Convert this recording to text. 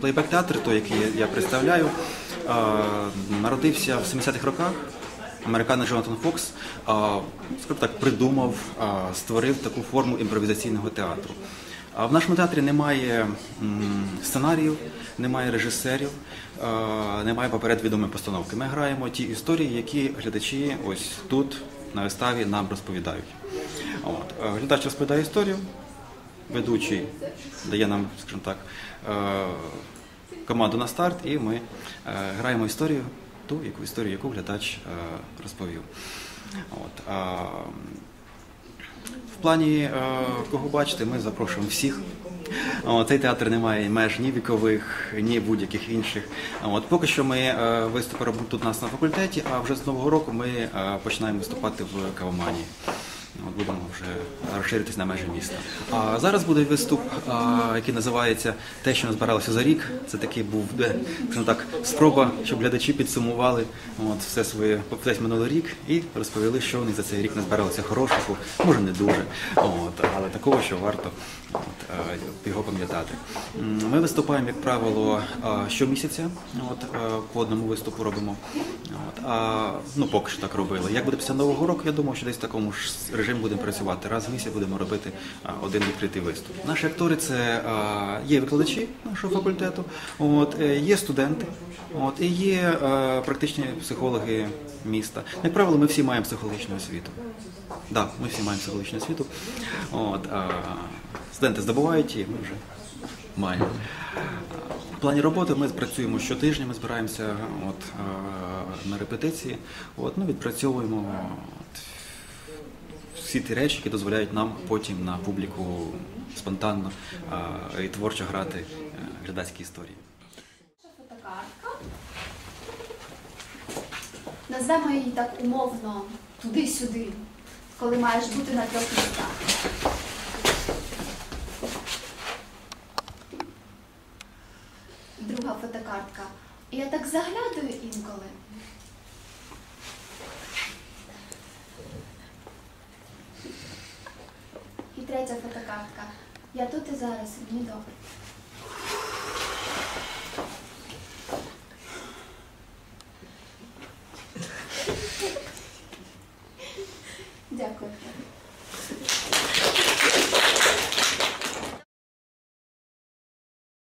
плейбек театр, той, який я представляю, народився в 70-х роках. Американець Джонатан Фокс, скажімо так, придумав, створив таку форму імпровізаційного театру. А в нашому театрі немає сценаріїв, немає режисерів, немає поперед відомої постановки. Ми граємо ті історії, які глядачі ось тут на виставі нам розповідають. От. Глядач розповідає історію, ведучий дає нам, скажімо так, е, команду на старт, і ми е, граємо історію, ту яку історію, яку глядач е, розповів. От. В плані кого бачити, ми запрошуємо всіх. Цей театр не має меж ні вікових, ні будь-яких інших. От поки що ми виступи робимо тут у нас на факультеті, а вже з нового року ми починаємо виступати в Кавоманії. Будемо вже розширитись на межі міста. А зараз буде виступ, який називається Те, що назбиралося за рік. Це такий був так, спроба, щоб глядачі підсумували от, все своє весь минулий рік і розповіли, що вони за цей рік назбиралося хорошого, може не дуже, от, але такого, що варто от, його пам'ятати. Ми виступаємо, як правило, щомісяця. От, по одному виступу робимо. От, а, ну, поки що так робили. Як буде після Нового року, я думаю, що десь в такому ж режимі будемо працювати. Раз в місяць будемо робити один відкритий виступ. Наші актори це є викладачі нашого факультету, от, е, є студенти, от, і є практичні психологи міста. Як правило, ми всі маємо психологічну освіту. Да, ми всі маємо психологічну освіту. От, студенти здобувають її, ми вже маємо. В плані роботи ми працюємо щотижня, ми збираємося от, на репетиції, от, ну, відпрацьовуємо от, всі ті речі, які дозволяють нам потім на публіку спонтанно і творчо грати е, глядацькі історії. фотокартка. Назвемо її так умовно туди-сюди, коли маєш бути на трьох місцях. Друга фотокартка. Я так заглядаю інколи. Третя фотокартка. Я тут і зараз, мені добре.